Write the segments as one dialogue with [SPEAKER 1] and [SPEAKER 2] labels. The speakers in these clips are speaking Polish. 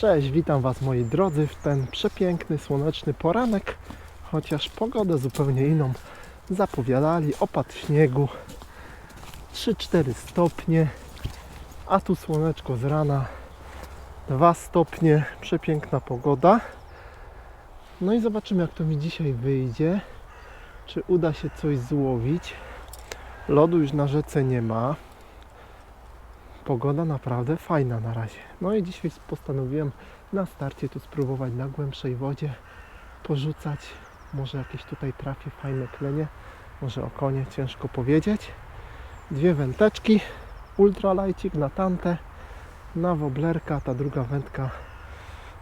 [SPEAKER 1] Cześć, witam Was moi drodzy w ten przepiękny, słoneczny poranek, chociaż pogodę zupełnie inną zapowiadali, opad śniegu, 3-4 stopnie, a tu słoneczko z rana, 2 stopnie, przepiękna pogoda. No i zobaczymy jak to mi dzisiaj wyjdzie, czy uda się coś złowić. Lodu już na rzece nie ma, pogoda naprawdę fajna na razie. No i dzisiaj postanowiłem na starcie tu spróbować na głębszej wodzie porzucać. Może jakieś tutaj trafię fajne klenie, może okonie, ciężko powiedzieć. Dwie wędeczki, ultralajcik na tantę, na woblerka, ta druga wędka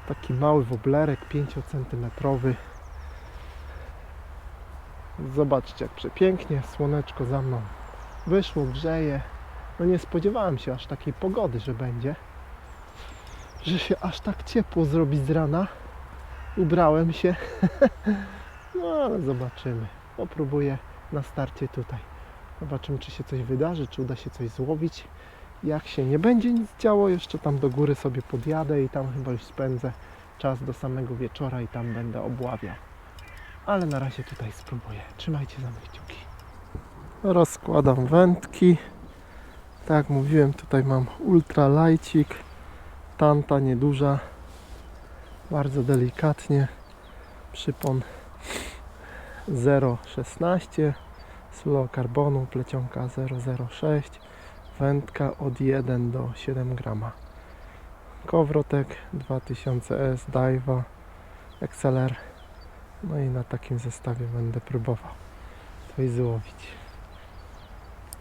[SPEAKER 1] taki mały woblerek 5 cm. Zobaczcie jak przepięknie, słoneczko za mną wyszło, grzeje. No nie spodziewałem się aż takiej pogody, że będzie. Że się aż tak ciepło zrobi z rana. Ubrałem się. No ale zobaczymy. Popróbuję na starcie tutaj. Zobaczymy, czy się coś wydarzy, czy uda się coś złowić. Jak się nie będzie nic działo, jeszcze tam do góry sobie podjadę i tam chyba już spędzę czas do samego wieczora i tam będę obławiał. Ale na razie tutaj spróbuję. Trzymajcie za mnie kciuki. Rozkładam wędki. Tak jak mówiłem, tutaj mam ultralajcik. Tanta nieduża. Bardzo delikatnie. Przypon 0,16. Fluokarbonu, plecionka 0,06. Wędka od 1 do 7 grama. Kowrotek 2000S, Daiwa, XLR. No i na takim zestawie będę próbował coś złowić.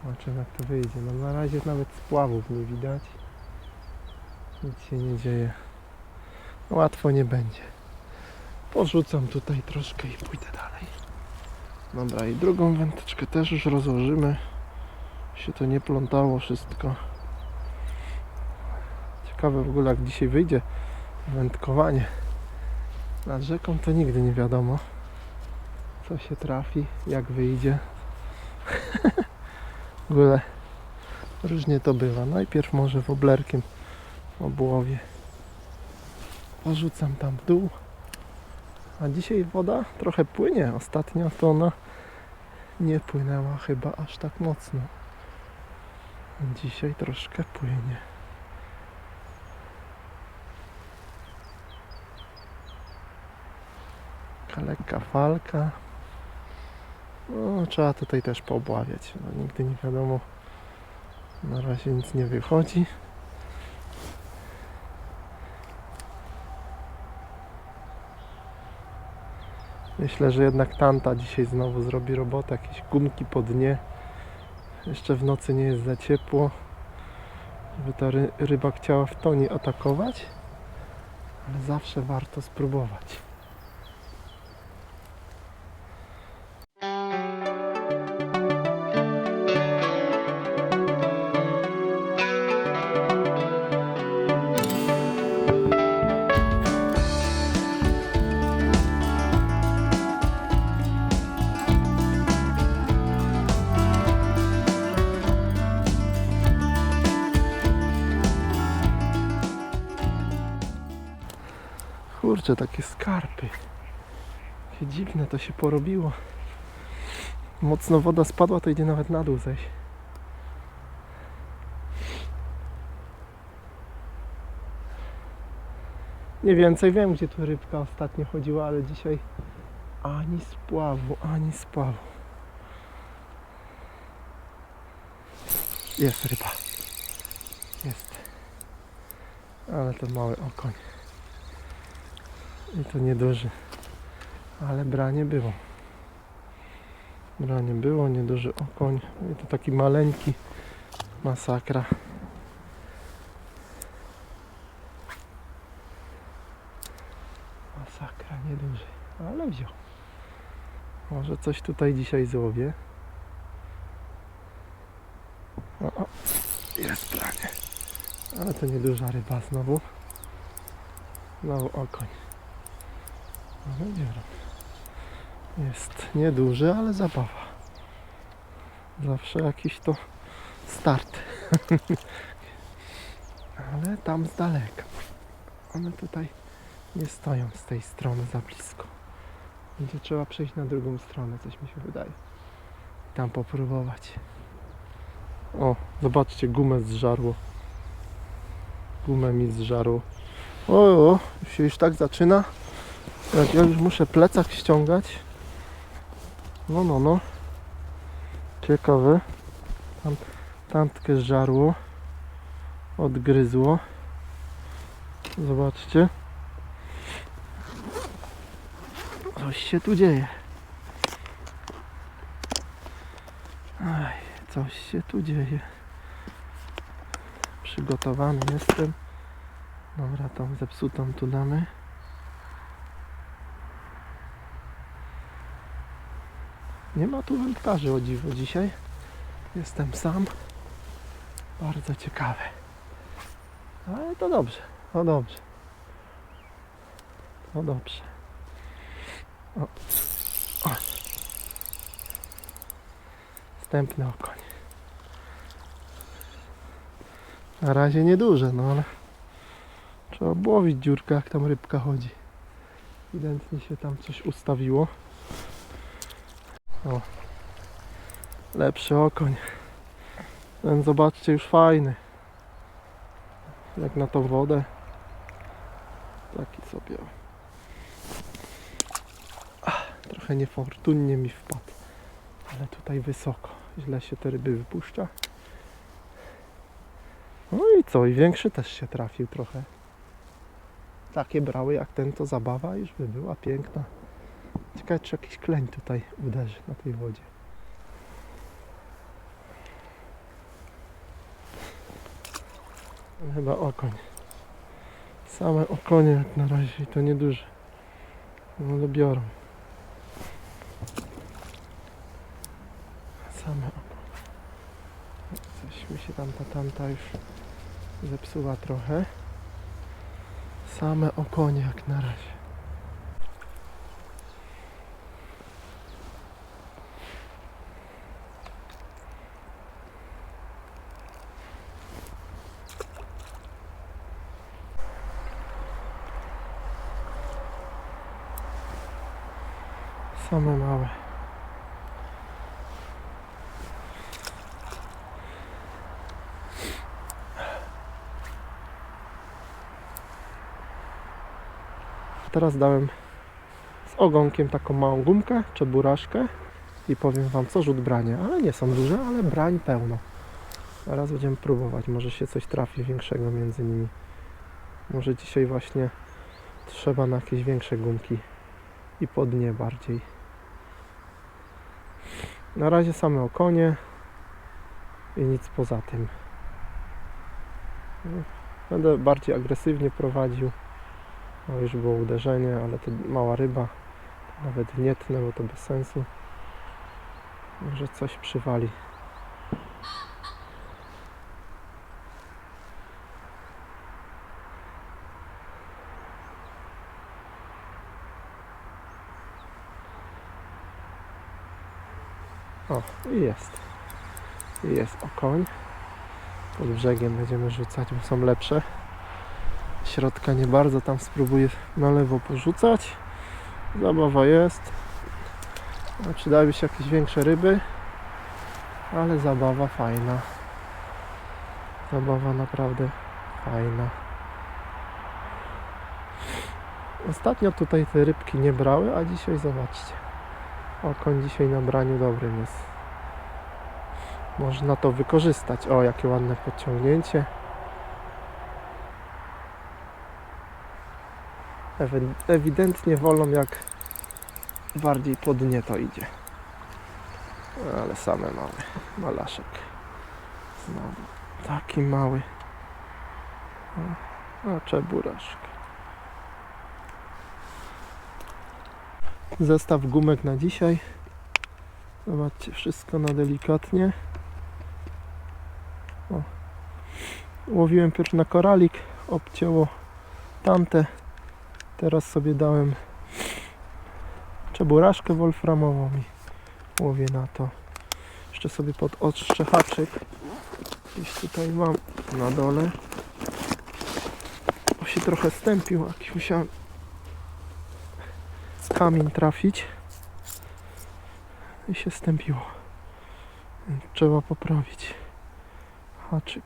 [SPEAKER 1] Zobaczymy jak to wyjdzie. No na razie nawet spławów nie widać. Nic się nie dzieje. Łatwo nie będzie. Porzucam tutaj troszkę i pójdę dalej. Dobra i drugą wędeczkę też już rozłożymy. Się to nie plątało wszystko. Ciekawe w ogóle jak dzisiaj wyjdzie wędkowanie. Nad rzeką to nigdy nie wiadomo co się trafi, jak wyjdzie. w ogóle różnie to bywa. Najpierw może woblerkiem obłowie. Porzucam tam w dół. A dzisiaj woda trochę płynie. Ostatnio to ona nie płynęła chyba aż tak mocno. Dzisiaj troszkę płynie. Lekka falka. No, trzeba tutaj też poobławiać. No, nigdy nie wiadomo. Na razie nic nie wychodzi. Myślę, że jednak tanta dzisiaj znowu zrobi robotę. Jakieś gumki po dnie. Jeszcze w nocy nie jest za ciepło. Żeby ta ry- ryba chciała w tonie atakować. Ale zawsze warto spróbować. Kurczę, takie skarpy. Jakie dziwne to się porobiło. Mocno woda spadła, to idzie nawet na dół zejść. Nie więcej wiem, gdzie tu rybka ostatnio chodziła, ale dzisiaj ani spławu, ani spławu. Jest ryba. Jest. Ale to mały okoń. I to nieduży. Ale branie było. Branie było, nieduży okoń. I to taki maleńki. Masakra. Masakra, nieduży. Ale wziął. Może coś tutaj dzisiaj złowię. O, o. Jest branie. Ale to nieduża ryba znowu. Znowu okoń. Ale biorę. Jest nieduży, ale zabawa. Zawsze jakiś to start. ale tam z daleka. one tutaj nie stoją z tej strony za blisko. Będzie trzeba przejść na drugą stronę, coś mi się wydaje. Tam popróbować. O, zobaczcie, gumę zżarło. Gumę mi zżarło. O, o, już się już tak zaczyna. Jak ja już muszę plecak ściągać. No, no, no. Ciekawe. Tam, tantkę zżarło. Odgryzło. Zobaczcie. Coś się tu dzieje. Aj, coś się tu dzieje. Przygotowany jestem. Dobra, tą zepsutą tu damy. Nie ma tu wędkarzy o dziwo dzisiaj. Jestem sam. Bardzo ciekawe. Ale to dobrze. To dobrze. To dobrze. O. O. Wstępny okoń. Na razie nieduże, no ale trzeba obłowić dziurkę, jak tam rybka chodzi. Ewidentnie się tam coś ustawiło. O. Lepszy okoń. Ten zobaczcie już fajny. Jak na tą wodę. Taki sobie. Ach, Trochę niefortunnie mi wpadł. Ale tutaj wysoko. Źle się te ryby wypuszcza. No i co? I większy też się trafił trochę. Takie brały jak ten to zabawa już by była piękna. Ciekawe czy jakiś kleń tutaj uderzy na tej wodzie. Chyba okoń. Same okonie jak na razie i to nieduże. No ale biorą. Same okonie. Coś mi się tam ta tamta już zepsuła trochę. Same okonie jak na razie. Same małe. Teraz dałem z ogonkiem taką małą gumkę, czeburaszkę i powiem Wam co rzut brania, ale nie są duże, ale brań pełno. Teraz będziemy próbować, może się coś trafi większego między nimi. Może dzisiaj właśnie trzeba na jakieś większe gumki i po dnie bardziej. Na razie same okonie i nic poza tym. No, Będę bardziej agresywnie prowadził. No już było uderzenie, ale to mała ryba. Nawet nie tnę, bo to bez sensu. Może coś przywali. O, i jest. I jest okoń. Pod brzegiem będziemy rzucać, bo są lepsze. Środka nie bardzo, tam spróbuję na lewo porzucać. Zabawa jest. Przydałyby się jakieś większe ryby, ale zabawa fajna. Zabawa naprawdę fajna. Ostatnio tutaj te rybki nie brały, a dzisiaj zobaczcie. Okoń dzisiaj na braniu dobrym jest. Można to wykorzystać. O, jakie ładne podciągnięcie. Ewi- Ewidentnie wolą jak bardziej pod nie to idzie. Ale same małe. Malaszek. Znowu. Taki mały. O, a czeburaszek. Zestaw gumek na dzisiaj. Zobaczcie, wszystko na delikatnie. O. Łowiłem pierw na koralik, obcięło tamte. Teraz sobie dałem czeburaszkę wolframową i łowię na to. Jeszcze sobie pod ostrze haczyk. Gdzieś tutaj mam na dole. się trochę stępił, jakiś musiałem kamień trafić i się stępiło. Trzeba poprawić haczyk.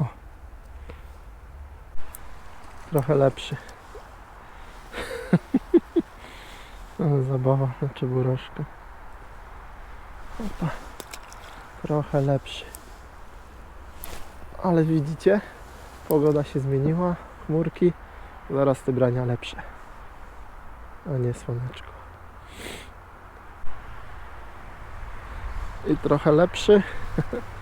[SPEAKER 1] O. Trochę lepszy. Zabawa na czeburożkę. Opa. Trochę lepszy. Ale widzicie? Pogoda się zmieniła. Chmurki. Zaraz te brania lepsze. A nie słoneczko. I trochę lepszy.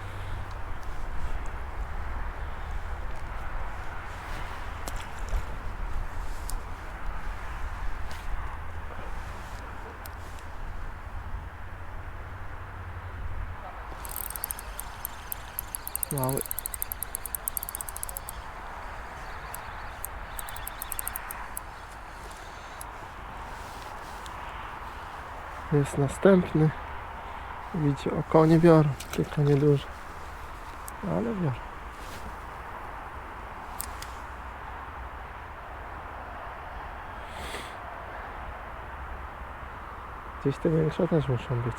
[SPEAKER 1] Mały. Jest następny. Widzicie, oko nie biorą, tylko nieduże. Ale biorą. Gdzieś te większe też muszą być.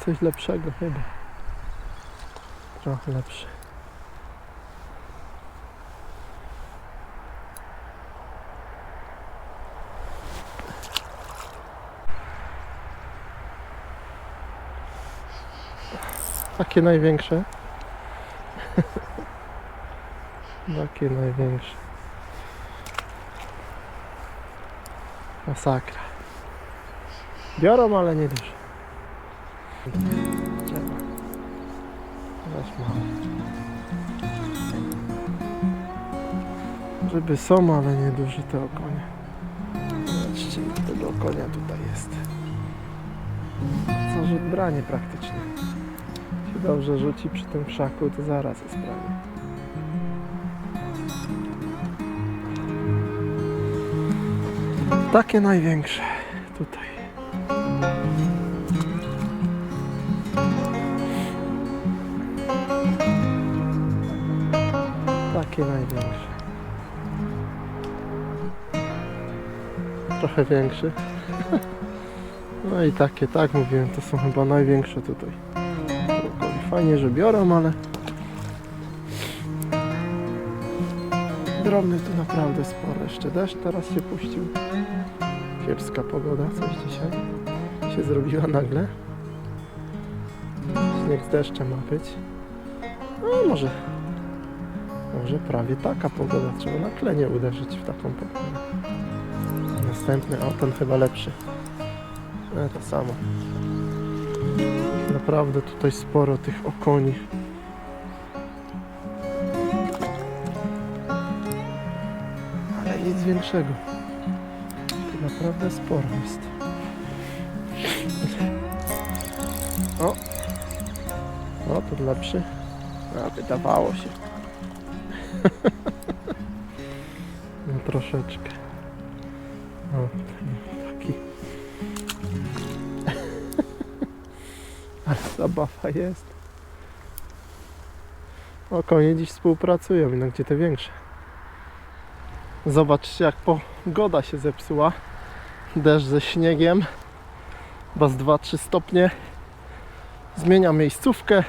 [SPEAKER 1] Coś lepszego chyba. Trochę lepsze. Takie największe. Takie największe. Masakra. Biorą, ale nie dużo. Weź mało. Ryby są, ale nie duże te okonie. Zobaczcie, ile tego okonia tutaj jest. Co rzut branie praktycznie. Dobrze rzuci przy tym krzaku, to zaraz jest branie. Takie największe tutaj. Takie największe. Trochę większy. No i takie, tak mówiłem, to są chyba największe tutaj. Fajnie, że biorą, ale drobny tu naprawdę sporo. Jeszcze deszcz teraz się puścił. Kiepska pogoda, coś dzisiaj się zrobiła nagle. Śnieg z deszczem ma być. No może może prawie taka pogoda. Trzeba na klenie uderzyć w taką pogodę. Następny, o ten chyba lepszy. E, to samo. Naprawdę tutaj sporo tych okoni. Ale nic większego. To naprawdę sporo jest. O! O, ten lepszy. A, wydawało się. No troszeczkę. O, Ale zabawa jest. O, konie dziś współpracują, no gdzie te większe. Zobaczcie jak pogoda się zepsuła. Deszcz ze śniegiem. Chyba z 2-3 stopnie. Zmienia miejscówkę.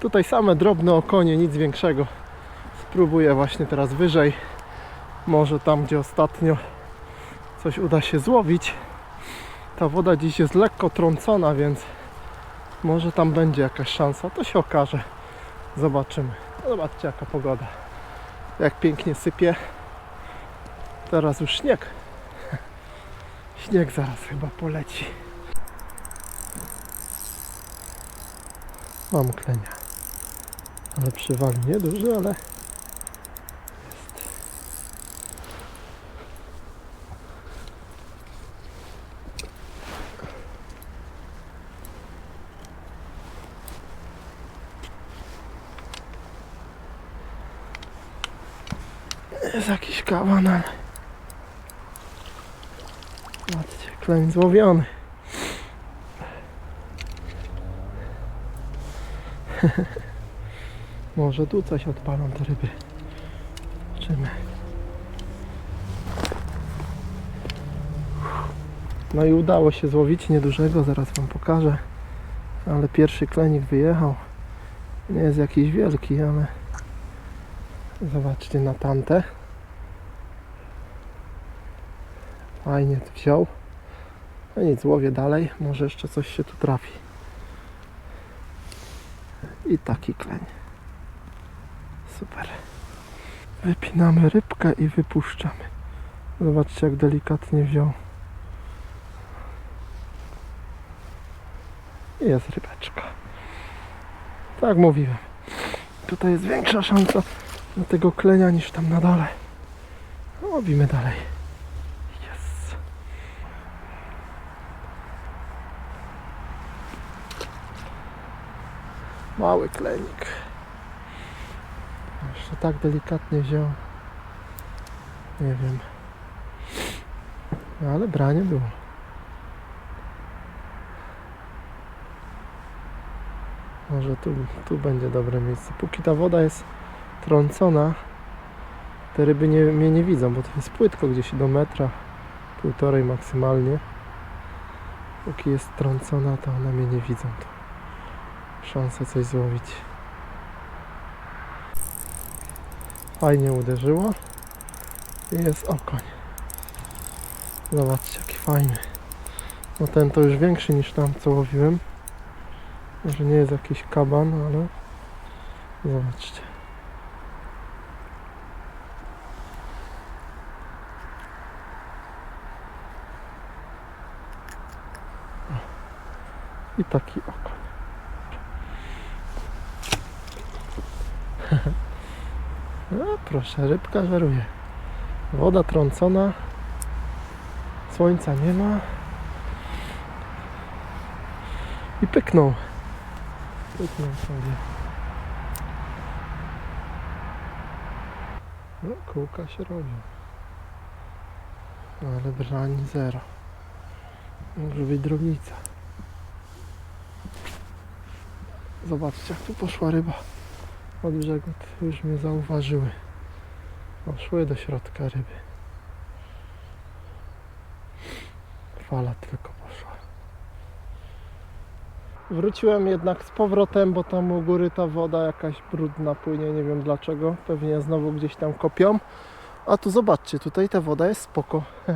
[SPEAKER 1] Tutaj same drobne okonie, nic większego. Spróbuję właśnie teraz wyżej. Może tam, gdzie ostatnio coś uda się złowić. Ta woda dziś jest lekko trącona, więc może tam będzie jakaś szansa. To się okaże. Zobaczymy. Zobaczcie jaka pogoda. Jak pięknie sypie. Teraz już śnieg. Śnieg zaraz chyba poleci. Mam klenia. Ale przywali nieduży, ale Jest jakiś kawan, ale... Zobaczcie, kleń złowiony. Może tu coś odpalą te ryby. Zobaczymy. No i udało się złowić niedużego, zaraz Wam pokażę. Ale pierwszy klenik wyjechał. Nie jest jakiś wielki, ale zobaczcie na tamte. Fajnie to wziął. No nic, łowię dalej. Może jeszcze coś się tu trafi. I taki kleń. Super. Wypinamy rybkę i wypuszczamy. Zobaczcie jak delikatnie wziął. I Jest rybeczka. Tak mówiłem. Tutaj jest większa szansa na tego klenia niż tam na dole. Łowimy dalej. Mały klenik. Jeszcze tak delikatnie wziął. Nie wiem. No, Ale branie było. Może tu, tu będzie dobre miejsce. Póki ta woda jest trącona, te ryby nie, mnie nie widzą, bo to jest płytko gdzieś do metra, półtorej maksymalnie. Póki jest trącona, to one mnie nie widzą. To szansa coś złowić. Fajnie uderzyło. I jest okoń. Zobaczcie, jaki fajny. No ten to już większy niż tam, co łowiłem. Może nie jest jakiś kaban, ale zobaczcie. I taki okoń. No proszę, rybka żeruje. Woda trącona. Słońca nie ma. I pyknął. Pyknął sobie. No, kółka się robią. No, ale brani zero. Może być drobnica. Zobaczcie, jak tu poszła ryba od brzegu. Już mnie zauważyły. O, szły do środka ryby. Fala tylko poszła. Wróciłem jednak z powrotem, bo tam u góry ta woda jakaś brudna płynie, nie wiem dlaczego. Pewnie znowu gdzieś tam kopią. A tu zobaczcie, tutaj ta woda jest spoko.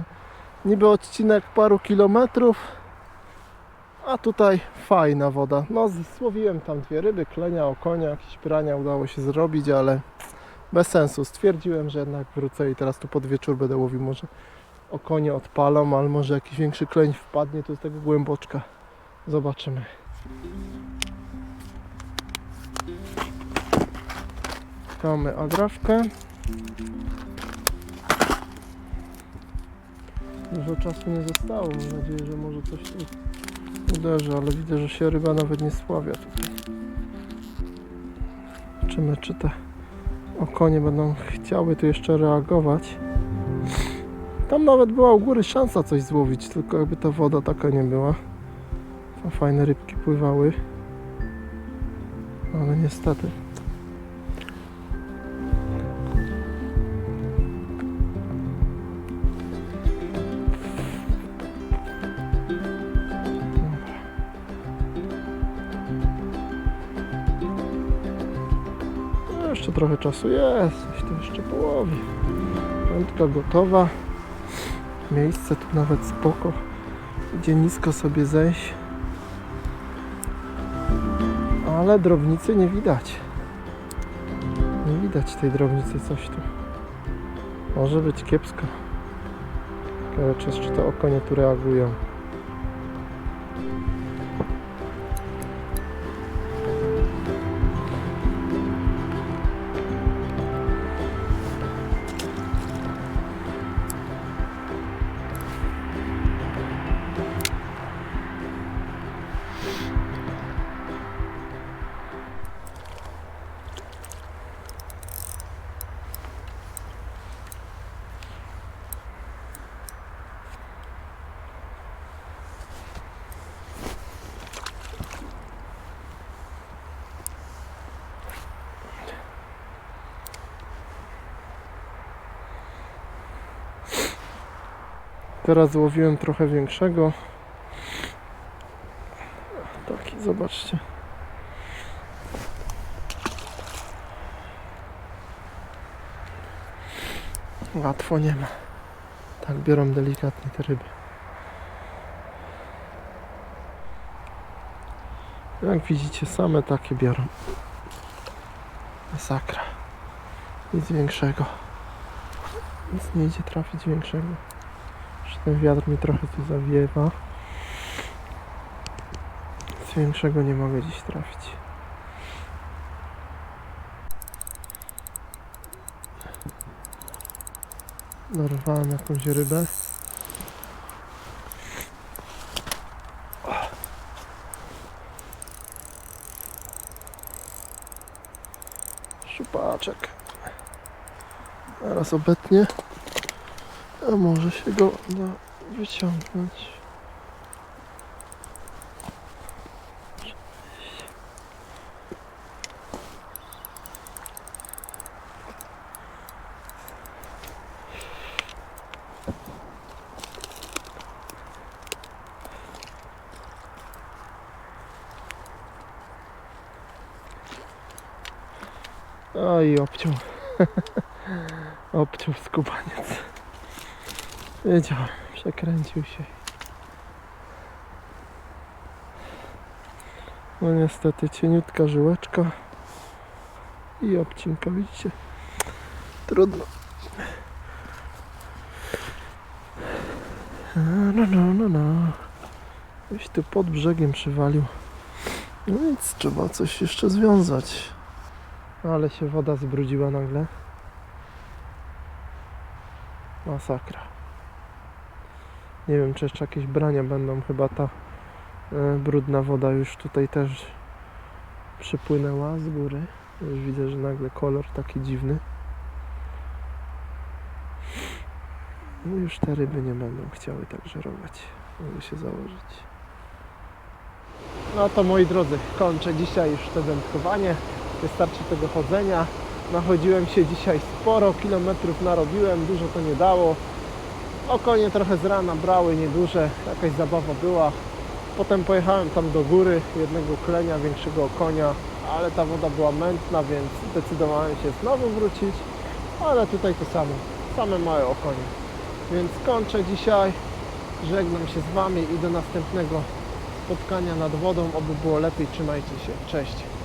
[SPEAKER 1] Niby odcinek paru kilometrów, a tutaj fajna woda. No, złowiłem tam dwie ryby, klenia, okonia, jakieś brania udało się zrobić, ale bez sensu. Stwierdziłem, że jednak wrócę i teraz tu pod wieczór będę łowił. Może okonie odpalam, ale może jakiś większy kleń wpadnie tu z tego głęboczka. Zobaczymy. Mamy agrawkę. Dużo czasu nie zostało. Mam nadzieję, że może coś tu uderzy, ale widzę, że się ryba nawet nie sławia tutaj. Zobaczymy, czy te okonie będą chciały tu jeszcze reagować. Tam nawet była u góry szansa coś złowić, tylko jakby ta woda taka nie była. Tam fajne rybki pływały. Ale niestety. Trochę czasu jest, coś tu jeszcze połowi. Wędka gotowa. Miejsce tu nawet spoko. Gdzie nisko sobie zejść. Ale drobnicy nie widać. Nie widać tej drobnicy, coś tu. Może być kiepsko. Ciekawe, czy jeszcze te okonie tu reagują. Teraz złowiłem trochę większego. Taki, zobaczcie. Łatwo nie ma. Tak biorą delikatnie te ryby. Jak widzicie, same takie biorą. Masakra. Nic większego. Nic nie idzie trafić większego. Że ten wiatr mi trochę tu zawiewa. Nic większego nie mogę dziś trafić. Narwałem jakąś rybę. Szupaczek. Teraz obetnie. A może się go da wyciągnąć. O i obciął. obciął skubaniec. Wiedziałem, przekręcił się. No niestety cieniutka żyłeczka i obcinka, widzicie? Trudno. No, no, no, no. Gdzieś tu pod brzegiem przywalił. No nic, trzeba coś jeszcze związać. Ale się woda zbrudziła nagle. Masakra. Nie wiem, czy jeszcze jakieś brania będą. Chyba ta e, brudna woda już tutaj też przypłynęła z góry. Już widzę, że nagle kolor taki dziwny. No już te ryby nie będą chciały tak żerować. Mogę się założyć. No to moi drodzy, kończę dzisiaj już to wędkowanie. Wystarczy tego chodzenia. Nachodziłem się dzisiaj sporo, kilometrów narobiłem, dużo to nie dało. Okonie trochę z rana brały, nieduże, jakaś zabawa była. Potem pojechałem tam do góry, jednego klenia, większego konia, ale ta woda była mętna, więc zdecydowałem się znowu wrócić. Ale tutaj to samo, same małe okonie. Więc kończę dzisiaj, żegnam się z Wami i do następnego spotkania nad wodą, oby było lepiej, trzymajcie się, cześć.